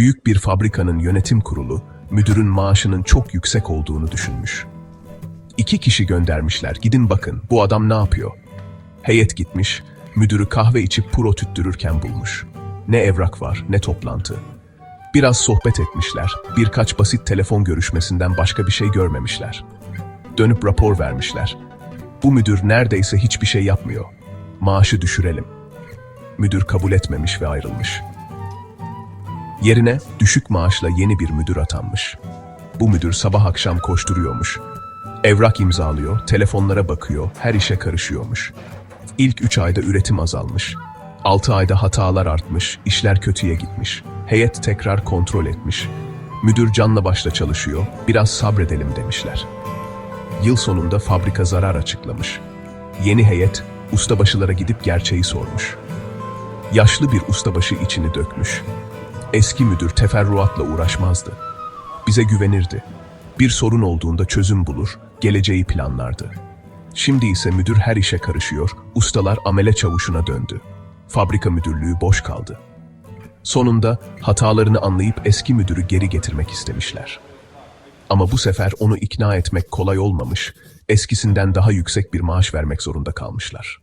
Büyük bir fabrikanın yönetim kurulu, müdürün maaşının çok yüksek olduğunu düşünmüş. İki kişi göndermişler, gidin bakın bu adam ne yapıyor? Heyet gitmiş, müdürü kahve içip puro tüttürürken bulmuş. Ne evrak var, ne toplantı. Biraz sohbet etmişler, birkaç basit telefon görüşmesinden başka bir şey görmemişler. Dönüp rapor vermişler. Bu müdür neredeyse hiçbir şey yapmıyor. Maaşı düşürelim. Müdür kabul etmemiş ve ayrılmış. Yerine düşük maaşla yeni bir müdür atanmış. Bu müdür sabah akşam koşturuyormuş. Evrak imzalıyor, telefonlara bakıyor, her işe karışıyormuş. İlk üç ayda üretim azalmış. Altı ayda hatalar artmış, işler kötüye gitmiş. Heyet tekrar kontrol etmiş. Müdür canla başla çalışıyor, biraz sabredelim demişler. Yıl sonunda fabrika zarar açıklamış. Yeni heyet ustabaşılara gidip gerçeği sormuş. Yaşlı bir ustabaşı içini dökmüş. Eski müdür teferruatla uğraşmazdı. Bize güvenirdi. Bir sorun olduğunda çözüm bulur, geleceği planlardı. Şimdi ise müdür her işe karışıyor, ustalar amele çavuşuna döndü. Fabrika müdürlüğü boş kaldı. Sonunda hatalarını anlayıp eski müdürü geri getirmek istemişler. Ama bu sefer onu ikna etmek kolay olmamış, eskisinden daha yüksek bir maaş vermek zorunda kalmışlar.